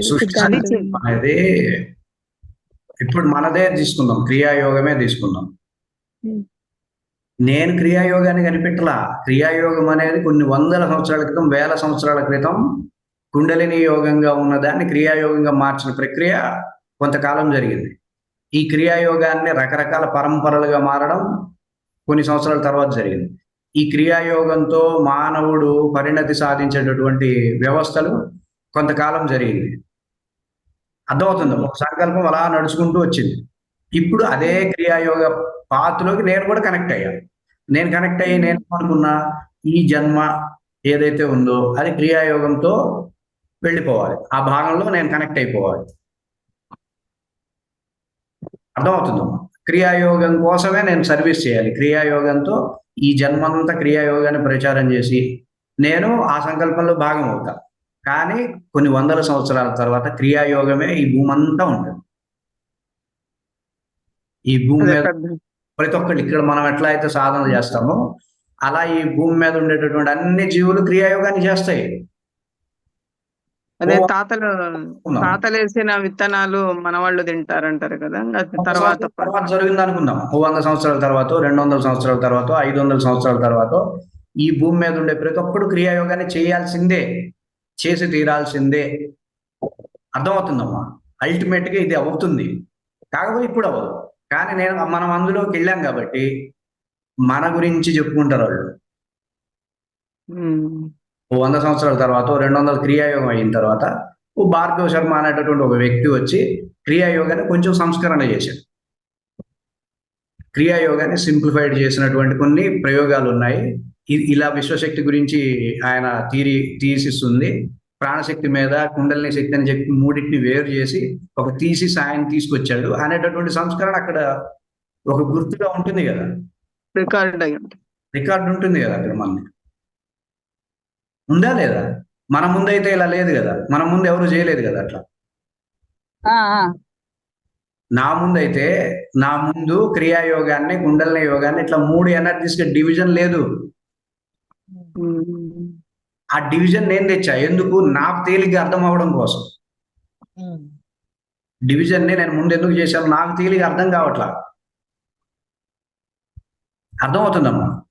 సృష్టి అనేది ఇప్పుడు మనదే తీసుకుందాం క్రియాయోగమే తీసుకుందాం. నేను క్రియాయోగాన్ని కనిపెట్టలా. క్రియాయోగం అనేది కొన్ని వందల సంవత్సరాల క్రితం వేల సంవత్సరాల క్రితం కుండలిని యోగంగా ఉన్నదాన్ని క్రియాయోగంగా మార్చిన ప్రక్రియ కొంతకాలం జరిగింది. ఈ క్రియాయోగాన్ని రకరకాల పరంపరలుగా మారడం కొన్ని సంవత్సరాల తర్వాత జరిగింది. ఈ క్రియాయోగంతో మానవుడు పరిణతి సాధించేటటువంటి వ్యవస్థలు కొంతకాలం జరిగింది. అర్థమవుతుంది? ఒక సంకల్పం అలా నడుచుకుంటూ వచ్చింది. ఇప్పుడు అదే క్రియాయోగ పాత్రలోకి నేను కూడా కనెక్ట్ అయ్యాను నేను కనెక్ట్ అయ్యి నేను అనుకున్నా ఈ జన్మ ఏదైతే ఉందో అది క్రియాయోగంతో వెళ్ళిపోవాలి. ఆ భాగంలో నేను కనెక్ట్ అయిపోవాలి. అర్థమవుతుందమ్మా క్రియాయోగం కోసమే నేను సర్వీస్ చేయాలి. క్రియాయోగంతో ఈ జన్మంతా క్రియాయోగాన్ని ప్రచారం చేసి నేను ఆ సంకల్పంలో భాగం అవుతాను కానీ కొన్ని వందల సంవత్సరాల తర్వాత క్రియాయోగమే ఈ భూమి అంతా ఉంటుంది ఈ భూమి మీద ప్రతి ఒక్కళ్ళు ఇక్కడ మనం ఎట్లా అయితే సాధన చేస్తామో అలా ఈ భూమి మీద ఉండేటటువంటి అన్ని జీవులు క్రియాయోగాన్ని చేస్తాయి. అదే తాతలు అనుకుందాం. తాతలు వేసిన విత్తనాలు మన వాళ్ళు తింటారంటారు కదా తర్వాత తర్వాత జరిగింది అనుకుందాం. ఓ వంద సంవత్సరాల తర్వాత రెండు వందల సంవత్సరాల తర్వాత ఐదు వందల సంవత్సరాల తర్వాత ఈ భూమి మీద ఉండే ప్రతి ఒక్కడు క్రియాయోగాన్ని చేయాల్సిందే. చేసి తీరాల్సిందే. అర్థమవుతుందమ్మా. అల్టిమేట్గా ఇది అవుతుంది. కాకపోతే ఇప్పుడు అవ్వదు. కానీ నేను మనం అందులోకి వెళ్ళాం కాబట్టి మన గురించి చెప్పుకుంటారు వాళ్ళు. ఓ వంద సంవత్సరాల తర్వాత రెండు వందల క్రియాయోగం అయిన తర్వాత ఓ భార్గవ శర్మ అనేటటువంటి ఒక వ్యక్తి వచ్చి క్రియాయోగాన్ని కొంచెం సంస్కరణ చేశాడు. క్రియాయోగాన్ని సింప్లిఫైడ్ చేసినటువంటి కొన్ని ప్రయోగాలు ఉన్నాయి. ఇలా విశ్వశక్తి గురించి ఆయన తీరి థీసిస్ ఉంది ప్రాణశక్తి మీద కుండలిని శక్తి అని చెప్పి మూడింటిని వేరు చేసి ఒక థీసిస్ ఆయన తీసుకొచ్చాడు. అనేటటువంటి సంస్కరణ అక్కడ ఒక గుర్తుగా ఉంటుంది కదా. రికార్డ్ రికార్డు ఉంటుంది కదా అక్కడ మనకి ఉందా లేదా? మన ముందైతే ఇలా లేదు కదా. మన ముందు ఎవరు చేయలేదు కదా అట్లా. నా ముందైతే నా ముందు క్రియాయోగాన్ని కుండలిని యోగాన్ని ఇట్లా మూడు ఎనర్జీస్ డివిజన్ లేదు. ఆ డివిజన్ నేను తెచ్చా. ఎందుకు? నాకు తేలిగ్గా అర్థం అవ్వడం కోసం. డివిజన్ని నేను ముందు ఎందుకు చేశాను? నాకు తేలిగ్గా అర్థం కావట్లా. అర్థమవుతుందమ్మా.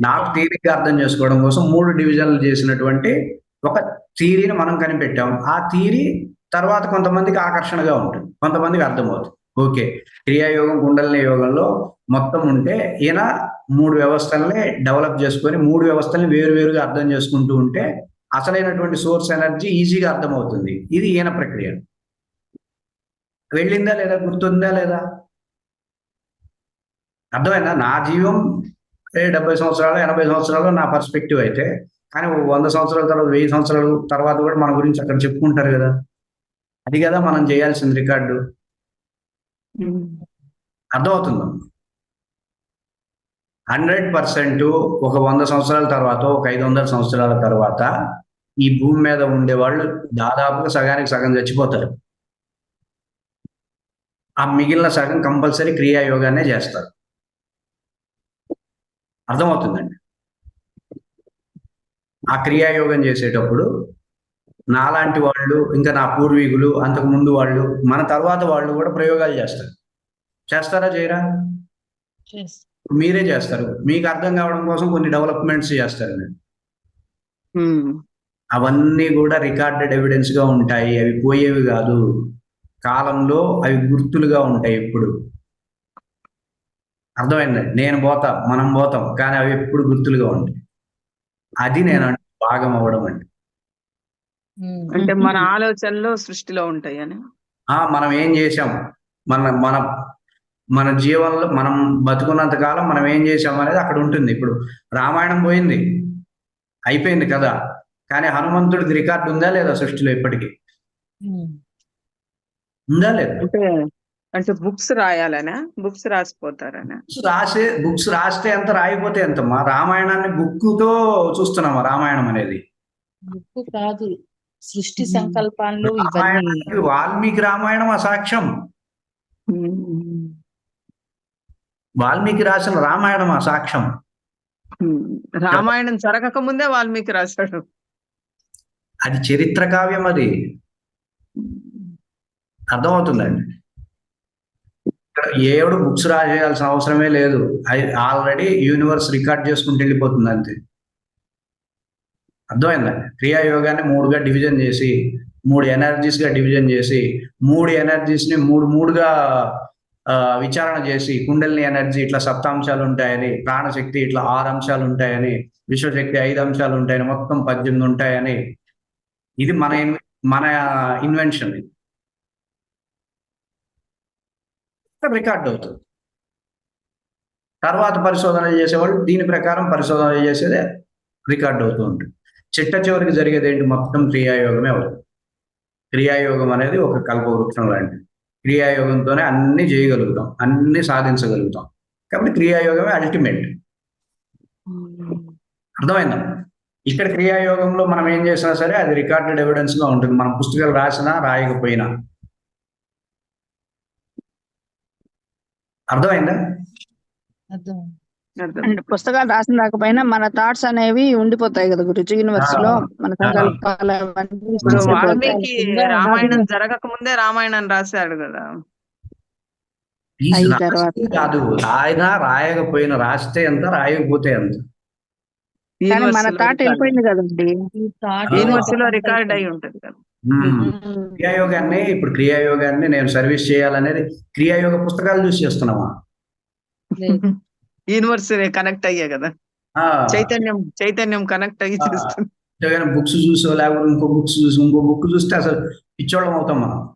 నాకు తేలిగ్గా అర్థం చేసుకోవడం కోసం మూడు డివిజన్లు చేసినటువంటి ఒక థీరీని మనం కనిపెట్టాం. ఆ థీరీ తర్వాత కొంతమందికి ఆకర్షణగా ఉంటుంది. కొంతమందికి అర్థమవుతుంది. ఓకే. క్రియాయోగం కుండలిని యోగంలో మొత్తం ఉంటే ఈయన మూడు వ్యవస్థల్ని డెవలప్ చేసుకొని మూడు వ్యవస్థల్ని వేరు వేరుగా అర్థం చేసుకుంటూ ఉంటే అసలైనటువంటి సోర్స్ ఎనర్జీ ఈజీగా అర్థమవుతుంది. ఇది ఈయన ప్రక్రియ. వెళ్ళిందా లేదా? గుర్తుందా లేదా? అర్థమైందా? నా జీవం డెబ్బై సంవత్సరాలు ఎనభై సంవత్సరాలు నా పర్స్పెక్టివ్ అయితే కానీ వంద సంవత్సరాల తర్వాత వెయ్యి సంవత్సరాల తర్వాత కూడా మన గురించి అక్కడ చెప్పుకుంటారు కదా. అది కదా మనం చేయాల్సిన రికార్డు. అర్థమవుతుందా? హండ్రెడ్ పర్సెంట్ ఒక వంద సంవత్సరాల తర్వాత ఒక ఐదు వందల సంవత్సరాల తర్వాత ఈ భూమి మీద ఉండే వాళ్ళు దాదాపుగా సగానికి సగం చచ్చిపోతారు. ఆ మిగిలిన సగం కంపల్సరీ క్రియాయోగానే చేస్తారు. అర్థమవుతుందండి? ఆ క్రియాయోగం చేసేటప్పుడు నాలాంటి వాళ్ళు ఇంకా నా పూర్వీకులు అంతకు ముందు వాళ్ళు మన తర్వాత వాళ్ళు కూడా ప్రయోగాలు చేస్తారు. చేస్తారా చేయరా? మీరే చేస్తారు. మీకు అర్థం కావడం కోసం కొన్ని డెవలప్మెంట్స్ చేస్తారు మీరు. అవన్నీ కూడా రికార్డెడ్ ఎవిడెన్స్గా ఉంటాయి. అవి పోయేవి కాదు. కాలంలో అవి గుర్తులుగా ఉంటాయి ఎప్పుడు. అర్థమైందండి నేను పోతా మనం పోతాం కానీ అవి ఎప్పుడు గుర్తులుగా ఉంటాయి. అది నేను అంటే భాగం అవ్వడం అంటే ఉమ్. అంటే మన ఆలోచనలు సృష్టిలో ఉంటాయి అని. ఆ మనం ఏం చేశాం? మన మన మన జీవనంలో మనం బతుకున్నంత కాలం మనం ఏం చేశాం అనేది అక్కడ ఉంటుంది. ఇప్పుడు రామాయణం పోయింది. అయిపోయింది కదా కానీ హనుమంతుడికి రికార్డు ఉందా లేదా సృష్టిలో ఇప్పటికీ. ఉందా లేదా? అంటే అంటే బుక్స్ రాయాలనా? బుక్స్ రాసిపోతారనా? బుక్స్ రాసే బుక్స్ రాస్తే ఎంత రాయిపోతే ఎంత? మా రామాయణాన్ని బుక్తో చూస్తున్నామా రామాయణం అనేది? ఉప్పు కాదు. సృష్టి. సంకల్పాలు వాల్మీకి రామాయణం అసాక్ష్యం. వాల్మీకి రాసిన రామాయణం అసాక్ష్యం ఉమ్. రామాయణం జరగక ముందే వాల్మీకి రాశాడు. అది చరిత్ర కావ్యం అది. అర్థమవుతుందండి. ఇక్కడ ఏడు బుక్స్ రాసేయాల్సిన అవసరమే లేదు. ఆల్రెడీ యూనివర్స్ రికార్డ్ చేసుకుంటూ వెళ్ళిపోతుంది అంతే. అర్థమైందండి క్రియాయోగాన్ని మూడుగా డివిజన్ చేసి మూడు ఎనర్జీస్గా డివిజన్ చేసి మూడు ఎనర్జీస్ని మూడు మూడుగా ఆ, విచారణ చేసి కుండలిని ఎనర్జీ ఇట్లా సప్తాంశాలు ఉంటాయని ప్రాణశక్తి ఇట్లా ఆరు అంశాలు ఉంటాయని విశ్వశక్తి ఐదు అంశాలు ఉంటాయని మొత్తం పద్దెనిమిది ఉంటాయని. ఇది మన మన ఇన్వెన్షన్ ఇది. రికార్డ్ అవుతుంది. తర్వాత పరిశోధనలు చేసేవాళ్ళు దీని ప్రకారం పరిశోధనలు చేసేదే రికార్డ్ అవుతూ ఉంటుంది. చిట్ట చివరికి జరిగేది ఏంటి? మొత్తం క్రియాయోగమే అవుతుంది. క్రియాయోగం అనేది ఒక కల్పవృక్షం లాంటిది. క్రియాయోగంతోనే అన్ని చేయగలుగుతాం అన్ని సాధించగలుగుతాం. కాబట్టి క్రియాయోగమే అల్టిమేట్ అర్థమైందా? ఇక్కడ క్రియాయోగంలో మనం ఏం చేసినా సరే అది రికార్డెడ్ ఎవిడెన్స్గా ఉంటుంది. మనం పుస్తకాలు రాసినా రాయకపోయినా. అర్థమైందా? అర్థం పుస్తకాలు రాసిన రాకపోయినా మన థాట్స్ అనేవి ఉండిపోతాయి కదా గురుజీ యూనివర్స్లో. మన సంకల్పాలు. వాల్మీకి రామాయణం జరగక ముందే రామాయణం రాశాడు కదా. కాదు రాయినా రాయకపోయినా రాస్తే ఎంత రాయకపోతే ఎంత? కానీ మన థాట్ వెళ్ళిపోయింది కదండి. ఈ thought యూనివర్స్లో ఒక రికార్డ్ అయి ఉంటది కదా. క్రియాయోగాన్ని ఇప్పుడు క్రియాయోగాన్ని నేను సర్వీస్ చేయాలనేది క్రియాయోగ పుస్తకాలు చూసి చేస్తున్నామా లేదు. యూనివర్స్ కనెక్ట్ అయ్యే కదా. చైతన్యం చైతన్యం కనెక్ట్ అయ్యి. చేస్తుంది. బుక్స్ చూసో లేకపోతే ఇంకో బుక్స్ చూసి ఇంకో బుక్ చూస్తే అసలు పిచ్చోళ్ళం అవుతాం మనం.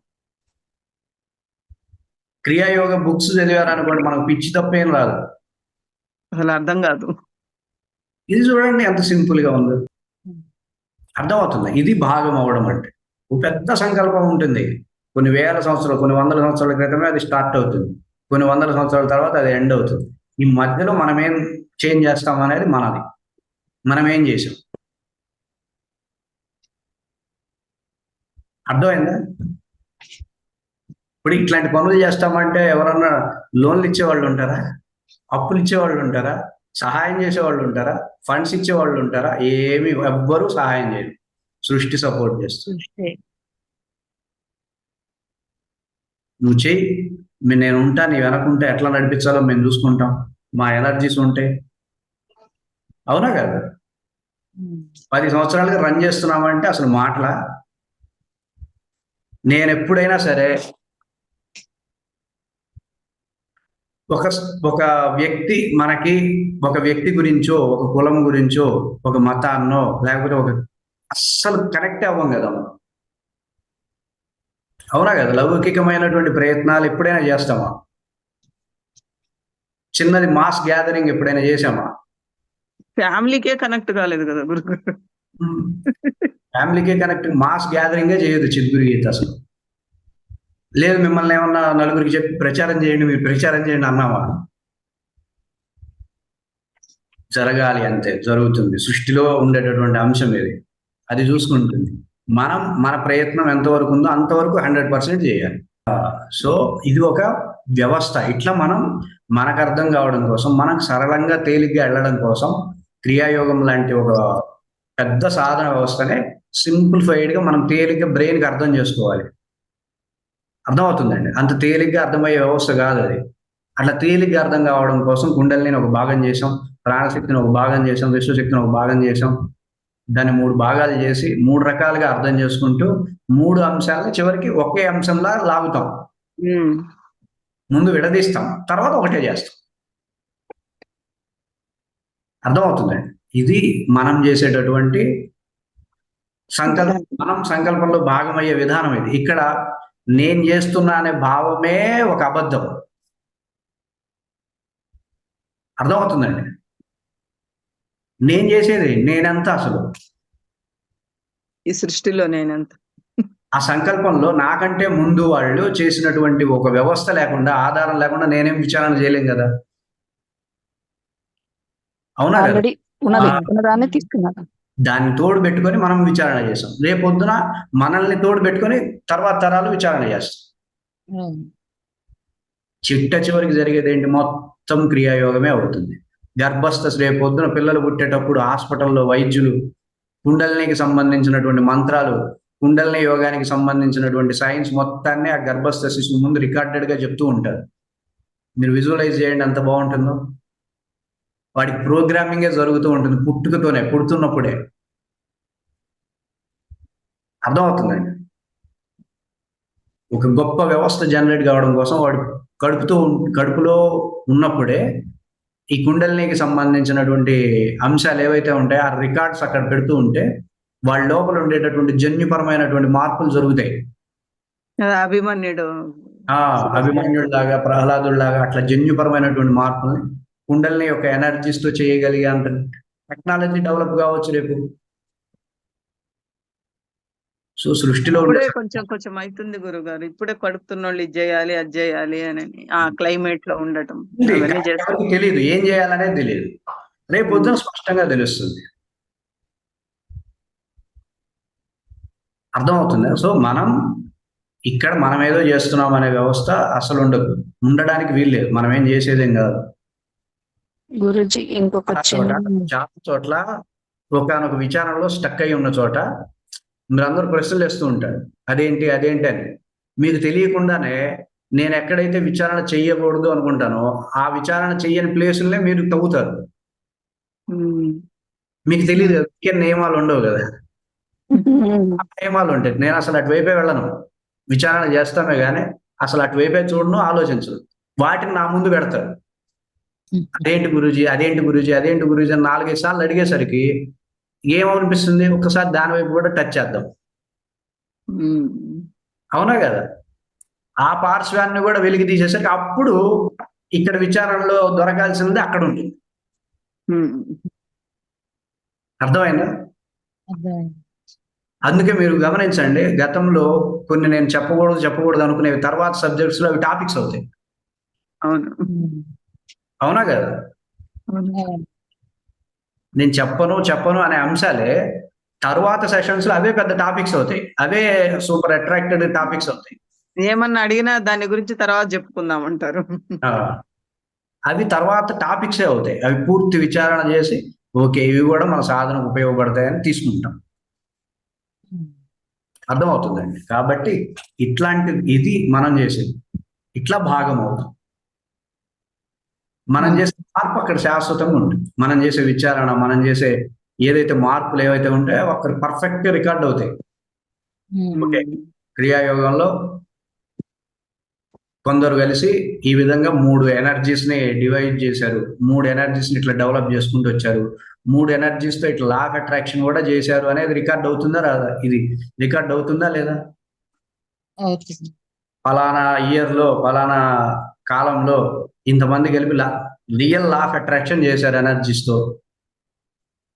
క్రియాయోగ బుక్స్ చదివారనుకోండి మనకు పిచ్చి తప్పేం రాదు. అసలు అర్థం కాదు. ఇది చూడండి ఎంత సింపుల్గా ఉందో. అర్థమవుతుంది. ఇది భాగం అవ్వడం అంటే. ఒక పెద్ద సంకల్పం ఉంటుంది. కొన్ని వేల సంవత్సరాలు కొన్ని వందల సంవత్సరాల క్రితమే అది స్టార్ట్ అవుతుంది. కొన్ని వందల సంవత్సరాల తర్వాత అది ఎండ్ అవుతుంది. ఈ మధ్యలో మనం ఏం చేంజ్ చేస్తాం అనేది మనది. మనం ఏం చేసాం? అర్థమైందా? ఇప్పుడు ఇట్లాంటి పనులు చేస్తామంటే ఎవరన్నా లోన్లు ఇచ్చేవాళ్ళు ఉంటారా? అప్పులు ఇచ్చేవాళ్ళు ఉంటారా? సహాయం చేసేవాళ్ళు ఉంటారా? ఫండ్స్ ఇచ్చేవాళ్ళు ఉంటారా? ఏమి ఎవ్వరూ సహాయం చేయరు. సృష్టి సపోర్ట్ చేస్తుంది. సృష్టి. నువ్వు చెయ్యి. నేను ఉంటా నీ వెనకుంటే ఎట్లా నడిపించాలో మేము చూసుకుంటాం. మా ఎనర్జీస్ ఉంటే. అవునా కదా? పది సంవత్సరాలుగా రన్ చేస్తున్నామంటే అసలు మాటల? నేను ఎప్పుడైనా సరే ఒక ఒక వ్యక్తి మనకి ఒక వ్యక్తి గురించో ఒక కులం గురించో ఒక మతాన్నో లేకపోతే ఒక అస్సలు కనెక్ట్ అవ్వం కదా మనం అవునా కదా? లౌకికమైనటువంటి ప్రయత్నాలు ఎప్పుడైనా చేస్తామా? చిన్నది మాస్ గ్యాదరింగ్ ఎప్పుడైనా చేసామా ఫ్యామిలీకే కనెక్ట్ కాలేదు కదా గురుగారు ఫ్యామిలీకే కనెక్ట్ మాస్ గ్యాదరింగే చేయదు చిద్గురు గీత అసలు. లేదు మిమ్మల్ని ఏమన్నా నలుగురికి చెప్పి ప్రచారం చేయండి మీరు ప్రచారం చేయండి అన్నావా జరగాలి అంతే జరుగుతుంది. సృష్టిలో ఉండేటటువంటి అంశం ఇది. అది చూసుకుంటుంది. మనం మన ప్రయత్నం ఎంతవరకు ఉందో అంతవరకు హండ్రెడ్ పర్సెంట్ చేయాలి. సో ఇది ఒక వ్యవస్థ. ఇట్లా మనం మనకు అర్థం కావడం కోసం మనకు సరళంగా తేలిగ్గా వెళ్ళడం కోసం క్రియాయోగం లాంటి ఒక పెద్ద సాధన వ్యవస్థనే సింప్లిఫైడ్గా మనం తేలిగ్గా బ్రెయిన్కి అర్థం చేసుకోవాలి. అర్థమవుతుందండి? అంత తేలిగ్గా అర్థమయ్యే వ్యవస్థ కాదు అది. అట్లా తేలిగ్గా అర్థం కావడం కోసం కుండలిని ఒక భాగం చేసాం ప్రాణశక్తిని ఒక భాగం చేసాం విశ్వశక్తిని ఒక భాగం చేసాం దాన్ని మూడు భాగాలు చేసి మూడు రకాలుగా అర్థం చేసుకుంటూ మూడు అంశాలని చివరికి ఒకే అంశంలా లాగుతాం. ముందు విడదీస్తాం. తర్వాత ఒకటే చేస్తాం. అర్థమవుతుందండి ఇది మనం చేసేటటువంటి సంకల్పం మనం సంకల్పంలో భాగమయ్యే విధానం ఇది. ఇక్కడ నేను చేస్తున్నా అనే భావమే ఒక అబద్ధం. అర్థమవుతుందండి నేను చేసేది నేనెంత అసలు. ఈ సృష్టిలో నేనంత. ఆ సంకల్పంలో నాకంటే ముందు వాళ్ళు చేసినటువంటి ఒక వ్యవస్థ లేకుండా ఆధారం లేకుండా నేనేం విచారణ చేయలేం కదా. అవునా దాన్ని తోడు పెట్టుకొని మనం విచారణ చేస్తాం. రేపొద్దున మనల్ని తోడు పెట్టుకొని తర్వాత తరాలు విచారణ చేస్తాం. అవును. చిట్ట చివరికి జరిగేది ఏంటి మొత్తం క్రియాయోగమే అవుతుంది. గర్భస్థ రేపొద్దున పిల్లలు పుట్టేటప్పుడు హాస్పిటల్లో వైద్యులు కుండలినికి సంబంధించినటువంటి మంత్రాలు కుండలిని యోగానికి సంబంధించినటువంటి సైన్స్ మొత్తాన్ని ఆ గర్భస్థ శిశువు ముందు రికార్డెడ్గా చెప్తూ ఉంటారు. మీరు విజువలైజ్ చేయండి ఎంత బాగుంటుందో? వాడికి ప్రోగ్రామింగే జరుగుతూ ఉంటుంది పుట్టుకతోనే పుడుతున్నప్పుడే. అర్థమవుతుందండి ఒక గొప్ప వ్యవస్థ జనరేట్ కావడం కోసం వాడు కడుపుతో కడుపులో ఉన్నప్పుడే ఈ కుండలినికి సంబంధించినటువంటి అంశాలు ఏవైతే ఉంటాయో ఆ రికార్డ్స్ అక్కడ పెడుతూ ఉంటే వాళ్ళ లోపల ఉండేటటువంటి జన్యుపరమైనటువంటి మార్పులు జరుగుతాయి. అదే అభిమన్యుడు. ఆ అభిమన్యుడిలాగా ప్రహ్లాదుడిలాగా అట్లా జన్యుపరమైనటువంటి మార్పుల్ని కుండలిని యొక్క ఎనర్జీస్తో చేయగలిగే అంత టెక్నాలజీ డెవలప్ కావచ్చు రేపు. సో సృష్టిలో కొంచెం కొంచెం అవుతుంది గురుగారు. ఇప్పుడే కడుపుతున్న వాళ్ళు ఇది చేయాలి అది చేయాలి అని ఆ క్లైమేట్లో ఉండటం. తెలియదు ఏం చేయాలనేది తెలియదు. రేపు పొద్దున స్పష్టంగా తెలుస్తుంది. అర్థమవుతుందా. సో మనం ఇక్కడ మనం ఏదో చేస్తున్నాం అనే వ్యవస్థ అసలు ఉండదు. ఉండడానికి వీల్లేదు మనం ఏం చేసేదేం కాదు. గురుజీ ఇంకొక చాలా చోట్ల ఒకనొక విచారణలో స్టక్ అయి ఉన్న చోట మీరందరూ ప్రశ్నలు వేస్తూ ఉంటారు. అదేంటి అదేంటి అని. మీకు తెలియకుండానే నేను ఎక్కడైతే విచారణ చెయ్యకూడదు అనుకుంటానో ఆ విచారణ చెయ్యని ప్లేసులనే మీరు తవ్వుతారు. మీకు తెలియదు కదా, నియమాలు ఉండవు కదా. ఆ నియమాలు ఉంటాయి. నేను అసలు అటువైపే వెళ్ళను. విచారణ చేస్తామే కానీ అసలు అటువైపే చూడను ఆలోచించను. వాటిని నా ముందు పెడతారు. అదేంటి గురూజీ అదేంటి గురూజీ అదేంటి గురూజీ అని నాలుగైదు సార్లు అడిగేసరికి ఏమనిపిస్తుంది ఒక్కసారి దాని వైపు కూడా టచ్ చేద్దాం. అవునా కదా ఆ పార్శ్వాన్ని కూడా వెలికి తీసేసరికి అప్పుడు ఇక్కడ విచారణలో దొరకాల్సింది అక్కడ ఉంది ఉమ్. అర్థమైందా. అందుకే మీరు గమనించండి గతంలో కొన్ని నేను చెప్పకూడదు చెప్పకూడదు అనుకునేవి తర్వాత సబ్జెక్ట్స్లో అవి టాపిక్స్ అవుతాయి అవును కదా. నేను చెప్పను చెప్పను అనే అంశాలే తరువాత సెషన్స్లో అవే పెద్ద టాపిక్స్ అవుతాయి. అవే సూపర్ అట్రాక్టెడ్ టాపిక్స్ అవుతాయి. ఏమన్నా అడిగినా దాని గురించి తర్వాత చెప్పుకుందాం అంటారు. అవి తర్వాత టాపిక్సే అవుతాయి. అవి పూర్తి విచారణ చేసి ఓకే ఇవి కూడా మన సాధనకు ఉపయోగపడతాయని తీసుకుంటాం. అర్థమవుతుందండి. కాబట్టి ఇట్లాంటి ఇది మనం చేసేది. ఇట్లా భాగం అవుతాం. మనం చేసే మార్పు అక్కడ శాశ్వతంగా ఉంటుంది. మనం చేసే విచారణ మనం చేసే ఏదైతే మార్పులు ఏవైతే ఉంటాయో అక్కడ పర్ఫెక్ట్ రికార్డ్ అవుతాయి. ఓకే. క్రియాయోగంలో కొందరు కలిసి ఈ విధంగా మూడు ఎనర్జీస్ని డివైడ్ చేశారు. మూడు ఎనర్జీస్ని ఇట్లా డెవలప్ చేసుకుంటూ వచ్చారు. మూడు ఎనర్జీస్తో ఇట్లా లా ఆఫ్ అట్రాక్షన్ కూడా చేశారు అనేది రికార్డ్ అవుతుందా రాదా? ఇది రికార్డ్ అవుతుందా లేదా? ఫలానా ఇయర్లో ఫలానా కాలంలో ఇంతమంది కలిపి law real law of attraction చేశారు ఎనర్జీస్తో.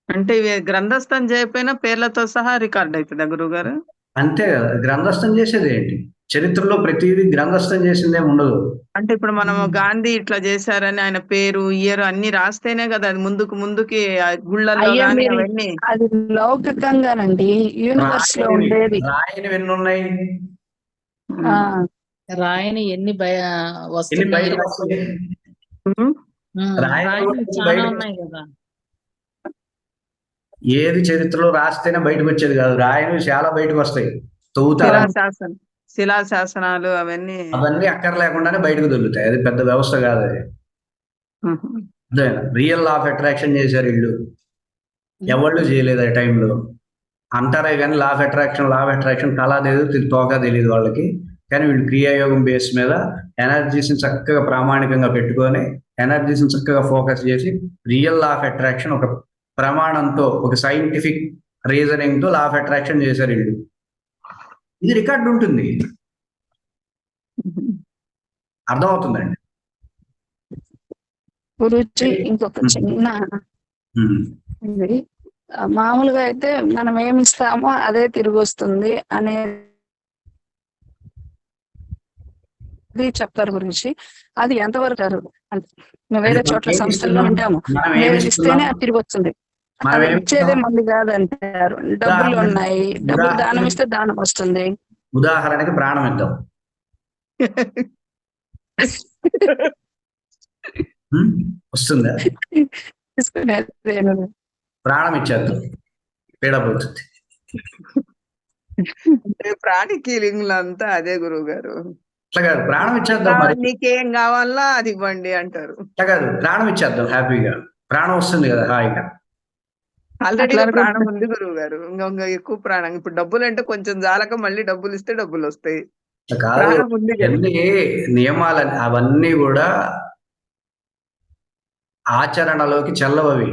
అంటే ఇవి గ్రంథస్థం చేయకపోయినా పేర్లతో సహా రికార్డ్ అవుతుందా గురువు గారు అంతే కదా గ్రంథస్థం చేసేది ఏంటి? చరిత్రలో ప్రతిదీ గ్రంథస్థం చేసిందే ఉండదు. అంటే ఇప్పుడు మనం. గాంధీ ఇట్లా చేశారని ఆయన పేరు ఇయర్ అన్ని రాస్తేనే కదా అది ముందుకు ముందుకి అవన్నీ. అది లౌకికంగానండి యూనివర్స్లో ఉండేది. ఎన్ని ఉన్నాయి రాయని ఎన్ని భయ. రాయని రాయని కూడా చాలా ఉన్నాయి కదా. ఏది చరిత్రలో రాస్తేనే బయటకు వచ్చేది కాదు. రాయనివి చాలా బయటకు వస్తాయి. తవ్వుతారు? శిలాశాసన శిలాశాసనాలు అవన్నీ. అవన్నీ అక్కర లేకుండానే బయటకు దొరుకుతాయి. అది పెద్ద వ్యవస్థ కాదు అది. రియల్ లా ఆఫ్ అట్రాక్షన్ చేశారు వీళ్ళు. ఎవళ్ళు చేయలేదు ఆ టైంలో అంటారే కానీ law of attraction law of attraction కళ తెలియదు తోక తెలియదు వాళ్ళకి. కానీ వీళ్ళు క్రియాయోగం బేస్ మీద ఎనర్జీస్ని చక్కగా ప్రామాణికంగా పెట్టుకొని ఎనర్జీస్ని చక్కగా ఫోకస్ చేసి రియల్ లా ఆఫ్ అట్రాక్షన్ ఒక ప్రమాణంతో ఒక సైంటిఫిక్ రీజనింగ్తో లా ఆఫ్ అట్రాక్షన్ చేశారు వీళ్ళు. ఇది రికార్డు ఉంటుంది. అర్థమవుతుందండి? గురుజీ ఇంకొక చిన్న మామూలుగా అయితే మనం ఏమి ఇస్తామో అదే తిరిగి వస్తుంది అనేది చెప్తారు గురించి అది ఎంతవరకు? అంటే మేము వేరే చోట్ల సంస్థల్లో? ఉంటాము మేము ఇస్తేనే? అది తిరిగి వస్తుంది ఇచ్చేదే? మంది కాదంటారు డబ్బులు ఉన్నాయి డబ్బులు దానం ఇస్తే దానం వస్తుంది ఉదాహరణకి ప్రాణం ఇద్దాం? వస్తుందా. ప్రాణం ఇచ్చేద్దాం పీడపోతుంది అంటే ప్రాణిక్ హీలింగ్లో అంతా అదే గురువు గారు కాదు ప్రాణం ఇచ్చేద్దాం మరి. నీకేం కావాలా అది ఇవ్వండి అంటారు. కాదు ప్రాణం ఇచ్చేద్దాం. హ్యాపీగా. ప్రాణం వస్తుంది కదా హాయిగా. ఆల్రెడీ ప్రాణం. ఉంది గురువు గారు ఇంకా ఇంకా ఎక్కువ ప్రాణం. ఇప్పుడు డబ్బులు అంటే కొంచెం జాలక మళ్ళీ డబ్బులు ఇస్తే డబ్బులు వస్తాయి కాదు. ఎన్ని నియమాలని అవన్నీ కూడా ఆచరణలోకి చెల్లవవి.